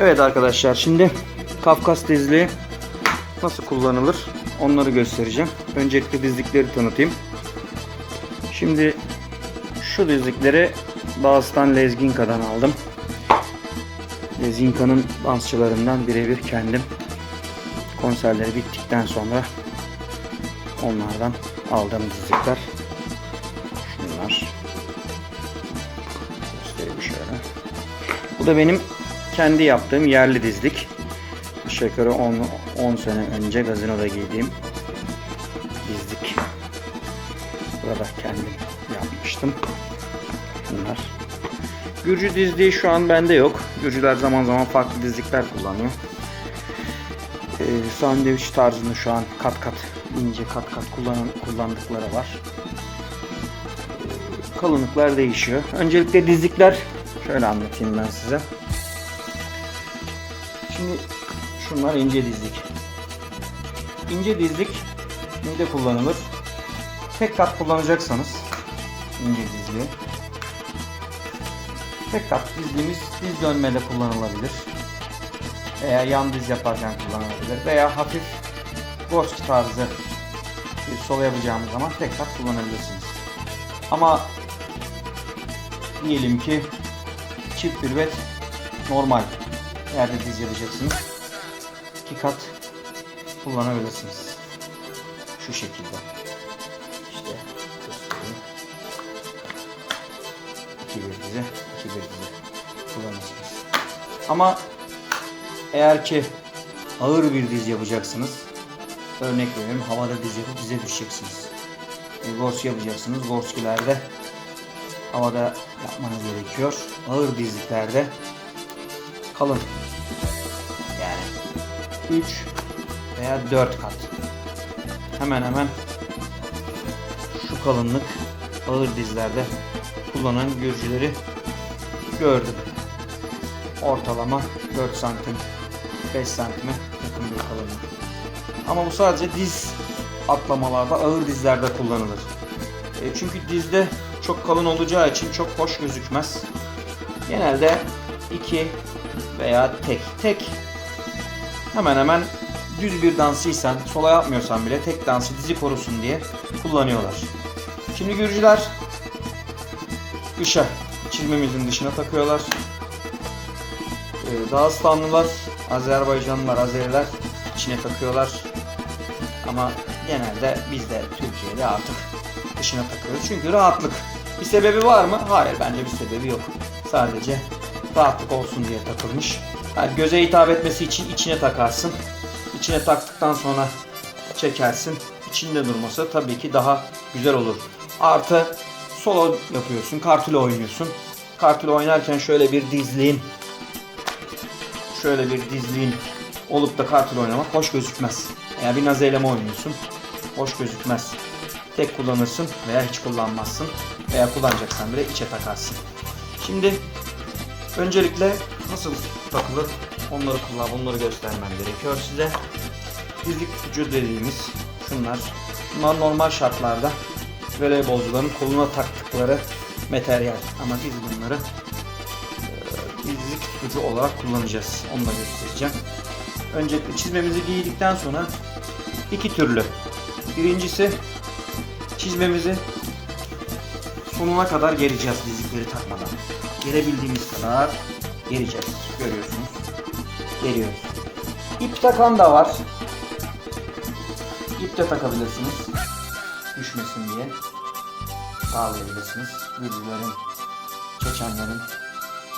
Evet arkadaşlar şimdi Kafkas dizliği nasıl kullanılır onları göstereceğim. Öncelikle dizlikleri tanıtayım. Şimdi şu dizlikleri Dağıstan Lezginka'dan aldım. Lezginka'nın dansçılarından birebir kendim. Konserleri bittikten sonra onlardan aldığım dizlikler. Şunlar. Göstereyim şöyle. Bu da benim kendi yaptığım yerli dizlik. Aşağı yukarı 10, 10 sene önce gazinoda giydiğim dizlik. Burada kendim yapmıştım. Bunlar. Gürcü dizliği şu an bende yok. Gürcüler zaman zaman farklı dizlikler kullanıyor. Ee, sandviç tarzında şu an kat kat ince kat kat kullanan, kullandıkları var. Ee, kalınlıklar değişiyor. Öncelikle dizlikler şöyle anlatayım ben size. Şimdi şunlar ince dizlik. İnce dizlik neyde kullanılır? Tek kat kullanacaksanız ince dizliği. Tek kat dizliğimiz diz dönmede kullanılabilir. Veya yan diz yaparken kullanılabilir. Veya hafif Gorski tarzı bir solo yapacağımız zaman tek kat kullanabilirsiniz. Ama diyelim ki çift bürvet normal yerde diz yapacaksınız. İki kat kullanabilirsiniz. Şu şekilde. İşte göstereyim. İki bir dizi, iki bir dizi kullanırsınız. Ama eğer ki ağır bir diz yapacaksınız. Örnek veriyorum havada diz yapıp dize düşeceksiniz. Bir gors yapacaksınız. Gorskilerde havada yapmanız gerekiyor. Ağır dizliklerde kalın. Yani 3 veya 4 kat. Hemen hemen şu kalınlık ağır dizlerde kullanan Gürcüleri gördüm. Ortalama 4 santim 5 santime yakın bir kalınlık. Ama bu sadece diz atlamalarda ağır dizlerde kullanılır. E, çünkü dizde çok kalın olacağı için çok hoş gözükmez. Genelde 2 veya tek. Tek hemen hemen düz bir dansıysan, sola yapmıyorsan bile tek dansı dizi korusun diye kullanıyorlar. Şimdi Gürcüler dışa, çizmemizin dışına takıyorlar. Ee, Dağıstanlılar, Azerbaycanlılar, Azeriler içine takıyorlar. Ama genelde biz de Türkiye'de artık dışına takıyoruz. Çünkü rahatlık. Bir sebebi var mı? Hayır bence bir sebebi yok. Sadece rahatlık olsun diye takılmış. Yani göze hitap etmesi için içine takarsın. İçine taktıktan sonra çekersin. İçinde durması tabii ki daha güzel olur. Artı solo yapıyorsun, kartıyla oynuyorsun. Kartıyla oynarken şöyle bir dizliğin şöyle bir dizliğin olup da kartıyla oynamak hoş gözükmez. Eğer bir nazeyleme oynuyorsun, hoş gözükmez. Tek kullanırsın veya hiç kullanmazsın. Veya kullanacaksan bile içe takarsın. Şimdi öncelikle nasıl takılır onları kullan, onları göstermem gerekiyor size. Dizlik tutucu dediğimiz şunlar. Bunlar normal şartlarda voleybolcuların koluna taktıkları materyal. Ama biz bunları e, dizlik tutucu olarak kullanacağız. Onu da göstereceğim. Öncelikle çizmemizi giydikten sonra iki türlü. Birincisi çizmemizi sonuna kadar gereceğiz dizlikleri takmadan. Gerebildiğimiz kadar gereceğiz. Görüyorsunuz. Geriyoruz. İp takan da var. İp de takabilirsiniz. Düşmesin diye. Bağlayabilirsiniz. Gürcülerin, Çeçenlerin,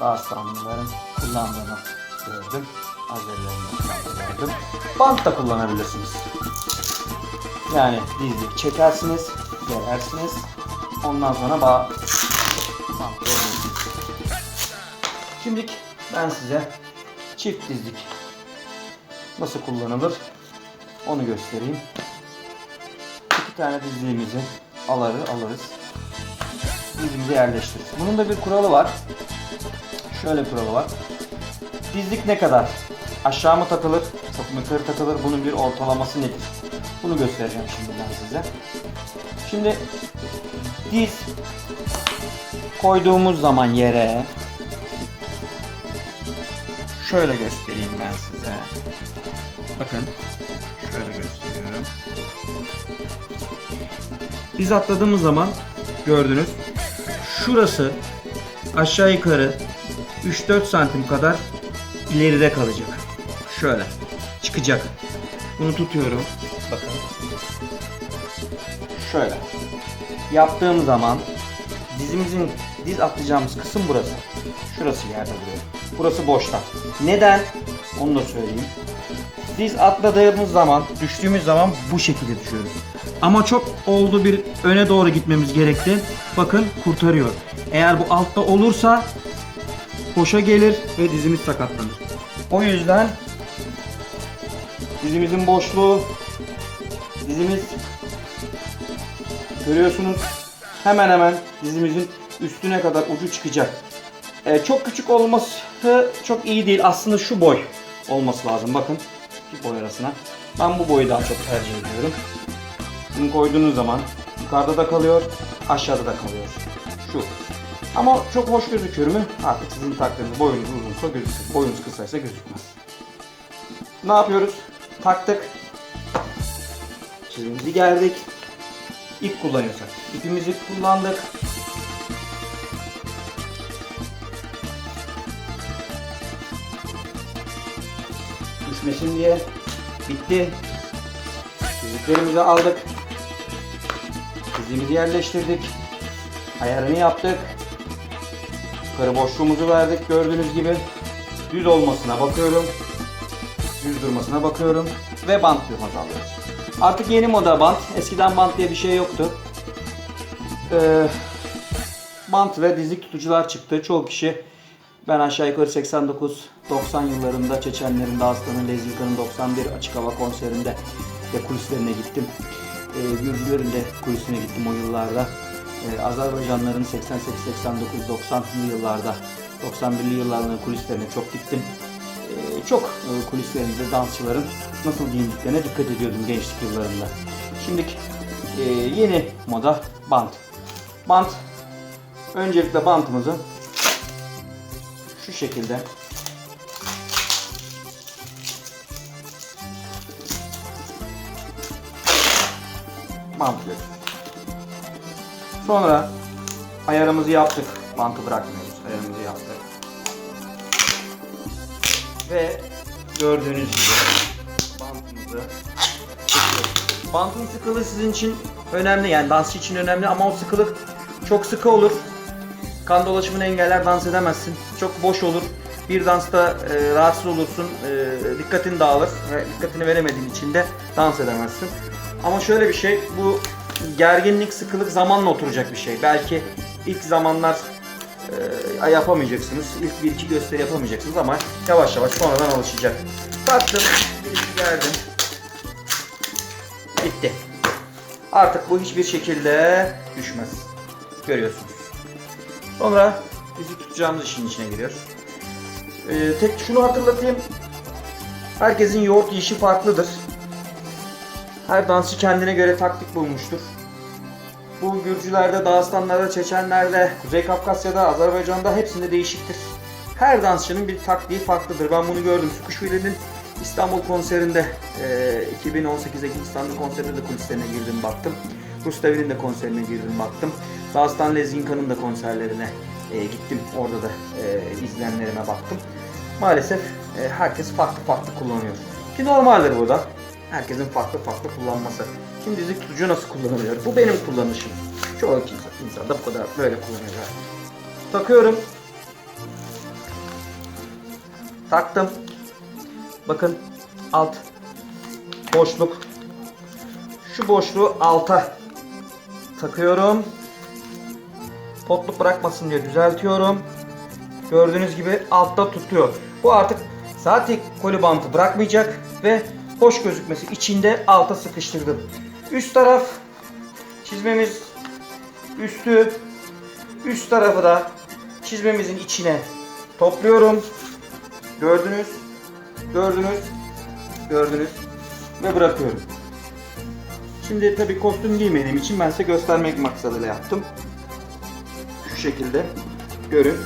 Dağıstanlıların kullandığını gördüm. Azerilerin gördüm. Bant da kullanabilirsiniz. Yani dizlik çekersiniz, gerersiniz. Ondan sonra bağ bant. Şimdi ben size çift dizlik nasıl kullanılır onu göstereyim. İki tane dizliğimizi alırı alırız. Dizimizi yerleştiririz. Bunun da bir kuralı var. Şöyle bir kuralı var. Dizlik ne kadar? Aşağı mı takılır? Çok mu yukarı takılır? Bunun bir ortalaması nedir? Bunu göstereceğim şimdi ben size. Şimdi diz koyduğumuz zaman yere şöyle göstereyim ben size. Bakın şöyle gösteriyorum. Biz atladığımız zaman gördünüz. Şurası aşağı yukarı 3-4 santim kadar ileride kalacak. Şöyle çıkacak. Bunu tutuyorum. Bakın. Şöyle. Yaptığım zaman dizimizin diz atlayacağımız kısım burası. Şurası yerde duruyor. Burası boşta. Neden? Onu da söyleyeyim. Diz atladığımız zaman, düştüğümüz zaman bu şekilde düşüyoruz. Ama çok oldu bir öne doğru gitmemiz gerekti. Bakın kurtarıyor. Eğer bu altta olursa boşa gelir ve dizimiz sakatlanır. O yüzden dizimizin boşluğu dizimiz görüyorsunuz hemen hemen dizimizin üstüne kadar ucu çıkacak. Ee, çok küçük olması çok iyi değil. Aslında şu boy olması lazım. Bakın şu boy arasına. Ben bu boyu daha çok tercih ediyorum. Bunu koyduğunuz zaman yukarıda da kalıyor, aşağıda da kalıyor. Şu. Ama çok hoş gözüküyor mu? Artık sizin takdiriniz boyunuz uzunsa gözükür. Boyunuz kısaysa gözükmez. Ne yapıyoruz? Taktık. Çizgimizi gerdik. İp kullanıyorsak ipimizi kullandık. Düşmesin diye. Bitti. Çiziklerimizi aldık. Dizimizi yerleştirdik. Ayarını yaptık. Yukarı boşluğumuzu verdik gördüğünüz gibi. Düz olmasına bakıyorum. Düz durmasına bakıyorum. Ve bant yuvası alıyoruz. Artık yeni moda bant. Eskiden bant diye bir şey yoktu. Ee, bant ve dizlik tutucular çıktı. Çoğu kişi ben aşağı yukarı 89-90 yıllarında Çeçenlerin, Dağıstan'ın, Lezika'nın 91 açık hava konserinde de kulislerine gittim. Ee, Gürcülerin de kulisine gittim o yıllarda. Ee, Azerbaycanların 88-89-90'lı yıllarda 91'li yılların kulislerine çok gittim. Ee, çok e, kulislerinde dansçıların nasıl giyindiklerine dikkat ediyordum gençlik yıllarında. Şimdi e, yeni moda bant. Bant öncelikle bantımızı şu şekilde bantlıyoruz. Sonra ayarımızı yaptık. Bantı bırakmıyoruz. Ayarımızı yaptık. Ve gördüğünüz gibi bantımızı. Bantın sıkılığı sizin için önemli yani dansçı için önemli ama o sıkılık çok sıkı olur. Kan dolaşımını engeller dans edemezsin. Çok boş olur. Bir dansta e, rahatsız olursun. E, dikkatin dağılır ve dikkatini veremediğin için de dans edemezsin. Ama şöyle bir şey bu gerginlik, sıkılık zamanla oturacak bir şey. Belki ilk zamanlar e, yapamayacaksınız. İlk bir iki gösteri yapamayacaksınız ama yavaş yavaş sonradan alışacak. Taktım, bir iki gerdim. Bitti. Artık bu hiçbir şekilde düşmez. Görüyorsunuz. Sonra bizi tutacağımız işin içine giriyor. Ee, tek şunu hatırlatayım. Herkesin yoğurt yiyişi farklıdır. Her dansçı kendine göre taktik bulmuştur. Bu Gürcülerde, Dağıstanlarda, Çeçenlerde, Kuzey Kafkasya'da, Azerbaycan'da hepsinde değişiktir. Her dansçının bir taktiği farklıdır. Ben bunu gördüm. Sukuşvili'nin İstanbul konserinde e, 2018'deki İstanbul konserinde de kulislerine girdim baktım. Rustavil'in de konserine girdim baktım. Dağıstan Lezinka'nın da konserlerine e, gittim. Orada da e, izleyenlerime baktım. Maalesef e, herkes farklı farklı kullanıyor. Ki normaldir bu da. Herkesin farklı farklı kullanması. Şimdi dizik tutucu nasıl kullanılıyor? Bu benim kullanışım. Çoğu insan, insan da bu kadar böyle kullanıyor. Takıyorum. Taktım. Bakın alt boşluk. Şu boşluğu alta takıyorum. Potluk bırakmasın diye düzeltiyorum. Gördüğünüz gibi altta tutuyor. Bu artık zaten koli bantı bırakmayacak ve hoş gözükmesi içinde alta sıkıştırdım. Üst taraf çizmemiz üstü üst tarafı da çizmemizin içine topluyorum. Gördünüz. Gördünüz. Gördünüz. Ve bırakıyorum. Şimdi tabi kostüm giymediğim için ben size göstermek maksadıyla yaptım. Şu şekilde görün.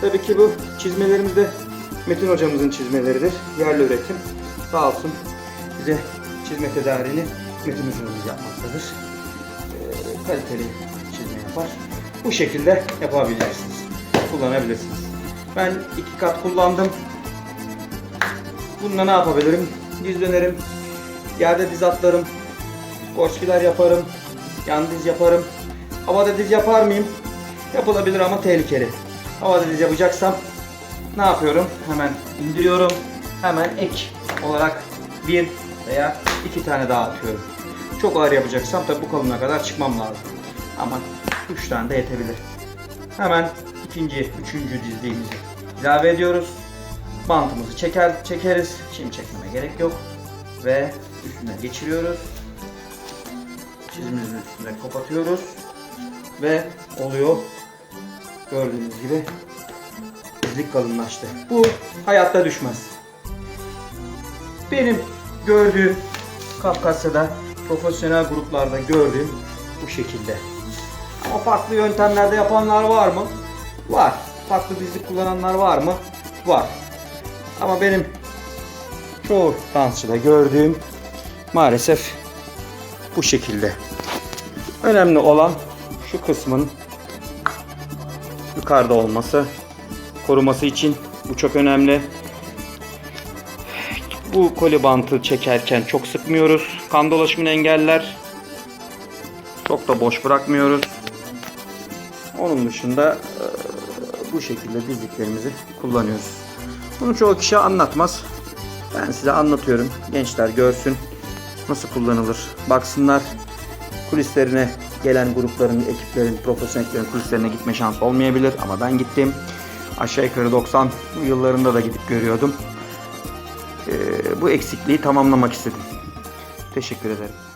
Tabii ki bu çizmelerimizde Metin hocamızın çizmeleridir. Yerli üretim. Sağ olsun bize çizme tedariğini Metin hocamız yapmaktadır. Ee, kaliteli çizme yapar. Bu şekilde yapabilirsiniz. Kullanabilirsiniz. Ben iki kat kullandım. Bununla ne yapabilirim? Diz dönerim. Yerde diz atlarım. Koşkiler yaparım. Yan diz yaparım. Havada diz yapar mıyım? Yapılabilir ama tehlikeli. Havada diz yapacaksam ne yapıyorum? Hemen indiriyorum. Hemen ek olarak bir veya iki tane daha atıyorum. Çok ağır yapacaksam tabi bu kalınlığa kadar çıkmam lazım. Ama üç tane de yetebilir. Hemen ikinci, üçüncü dizliğimizi ilave ediyoruz. Bantımızı çeker, çekeriz. Şimdi çekmeme gerek yok. Ve üstüne geçiriyoruz. Çizimimizin üstüne kapatıyoruz. Ve oluyor. Gördüğünüz gibi dizlik kalınlaştı. Bu hayatta düşmez. Benim gördüğüm Kafkasya'da profesyonel gruplarda gördüğüm bu şekilde. Ama farklı yöntemlerde yapanlar var mı? Var. Farklı dizlik kullananlar var mı? Var. Ama benim çoğu dansçıda gördüğüm maalesef bu şekilde. Önemli olan şu kısmın yukarıda olması. Koruması için bu çok önemli. Bu koli bantı çekerken çok sıkmıyoruz. Kan dolaşımını engeller. Çok da boş bırakmıyoruz. Onun dışında e, bu şekilde dizliklerimizi kullanıyoruz. Bunu çoğu kişi anlatmaz. Ben size anlatıyorum. Gençler görsün nasıl kullanılır. Baksınlar kulislerine gelen grupların, ekiplerin, profesyonellerin kulislerine gitme şansı olmayabilir ama ben gittim. Aşağı yukarı 90 yıllarında da gidip görüyordum. Ee, bu eksikliği tamamlamak istedim. Teşekkür ederim.